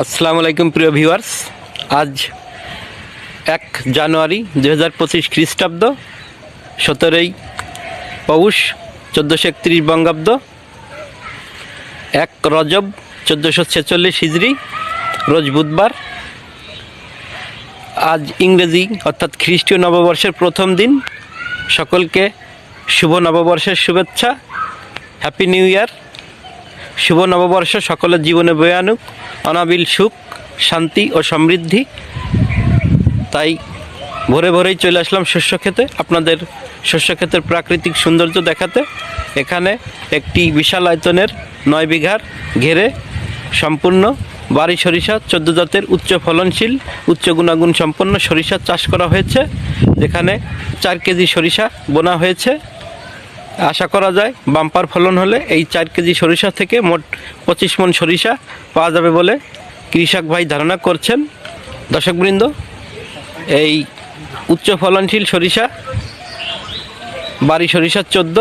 আসসালামু আলাইকুম প্রিয় ভিউয়ার্স। আজ এক জানুয়ারি দু হাজার পঁচিশ খ্রিস্টাব্দ, সতেরোই পৌষ চোদ্দোশো একত্রিশ বঙ্গাব্দ, এক রজব চোদ্দোশো ছেচল্লিশ হিজড়ি রোজ বুধবার। আজ ইংরেজি অর্থাৎ খ্রিস্টীয় নববর্ষের প্রথম দিন। সকলকে শুভ নববর্ষের শুভেচ্ছা। Happy new year. শুভ নববর্ষ, সকলের জীবনে বয়ে আনুক। অনাবিল সুখ, শান্তি ও সমৃদ্ধি। তাই ভোরে ভোরেই চলে আসলাম শস্য খেতে আপনাদের শস্য ক্ষেতের প্রাকৃতিক সৌন্দর্য দেখাতে। এখানে একটি বিশাল আয়তনের নয় বিঘার ঘেরে সম্পূর্ণ বাড়ি সরিষা, চোদ্দ জাতের উচ্চ ফলনশীল, উচ্চ গুণাগুণ সম্পন্ন সরিষা চাষ করা হয়েছে। যেখানে চার কেজি সরিষা বোনা হয়েছে। আশা করা যায় বাম্পার ফলন হলে এই চার কেজি সরিষা থেকে মোট পঁচিশ মন সরিষা পাওয়া যাবে বলে কৃষক ভাই ধারণা করছেন। দর্শকবৃন্দ, এই উচ্চ ফলনশীল সরিষা, বাড়ি সরিষার চোদ্দ,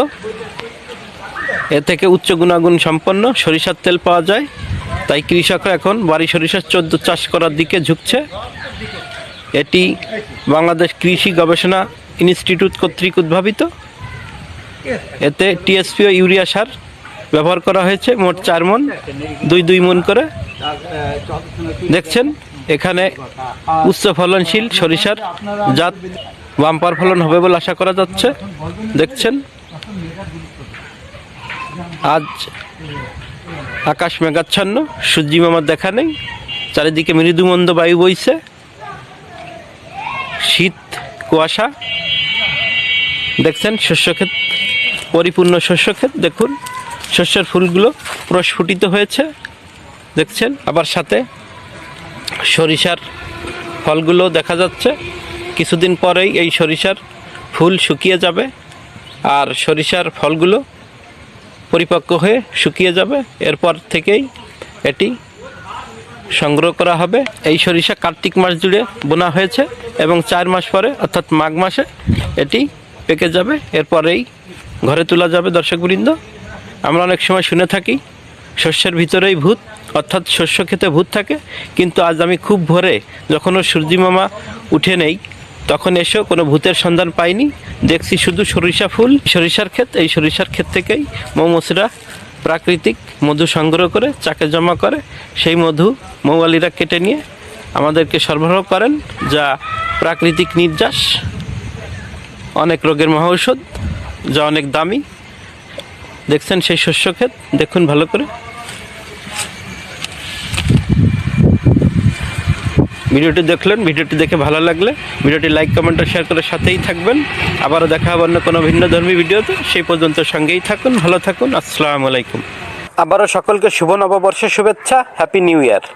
এ থেকে উচ্চ গুণাগুণ সম্পন্ন সরিষার তেল পাওয়া যায়। তাই কৃষকরা এখন বাড়ি সরিষার চোদ্দ চাষ করার দিকে ঝুঁকছে। এটি বাংলাদেশ কৃষি গবেষণা ইনস্টিটিউট কর্তৃক উদ্ভাবিত। এতে টিএসপি ও ইউরিয়া সার ব্যবহার করা হয়েছে, মোট চার মন, দুই দুই মন করে। দেখছেন, এখানে উচ্চ ফলনশীল সরিষার জাত বাম্পার ফলন হবে বলে আশা করা যাচ্ছে। দেখছেন, আজ আকাশ মেঘাচ্ছন্ন, সূর্যি মামার দেখা নেই, চারিদিকে মৃদুমন্দ বায়ু বইছে। শীত, কুয়াশা। দেখছেন শস্যক্ষেত পরিপূর্ণ শস্যক্ষেত, দেখুন, শস্যের ফুলগুলো প্রস্ফুটিত হয়েছে, দেখছেন? আবার সাথে সরিষার ফলগুলো দেখা যাচ্ছে। কিছুদিন পরেই এই সরিষার ফুল শুকিয়ে যাবে আর সরিষার ফলগুলো পরিপক্ক হয়ে শুকিয়ে যাবে। এরপর থেকেই এটি সংগ্রহ করা হবে। এই সরিষা কার্তিক মাস জুড়ে বোনা হয়েছে এবং চার মাস পরে, অর্থাৎ মাঘ মাসে, এটি পেকে যাবে। এরপরেই ঘরে তোলা যাবে দর্শকবৃন্দ। আমরা অনেক সময় শুনে থাকি, শস্যের ভিতরেই ভূত, অর্থাৎ শস্য খেতে ভূত থাকে, কিন্তু আজ আমি খুব ভোরে যখন ওর সূর্যি মামা উঠে নেই, তখন এসেও কোনো ভূতের সন্ধান পাইনি। দেখছি শুধু সরিষা ফুল, সরিষার ক্ষেত, এই সরিষার ক্ষেত থেকেই মৌমসিরা প্রাকৃতিক মধু সংগ্রহ করে, চাকে জমা করে, সেই মধু মৌয়ালিরা কেটে নিয়ে আমাদেরকে সরবরাহ করেন, যা প্রাকৃতিক নির্যাস, অনেক রোগের মহৌষধ যা অনেক দামি। দেখছেন সেই শস্য ক্ষেত, দেখুন ভালো করে। ভিডিওটি দেখলেন, ভিডিওটি দেখে ভালো লাগলে ভিডিওটি লাইক কমেন্ট ও শেয়ার করে সাথেই থাকবেন। আবারও দেখা হবে অন্য কোনো ভিন্ন ধর্মী ভিডিওতে। সেই পর্যন্ত সঙ্গেই থাকুন, ভালো থাকুন। আসসালামু আলাইকুম। আবারও সকলকে শুভ নববর্ষের শুভেচ্ছা হ্যাপি নিউ ইয়ার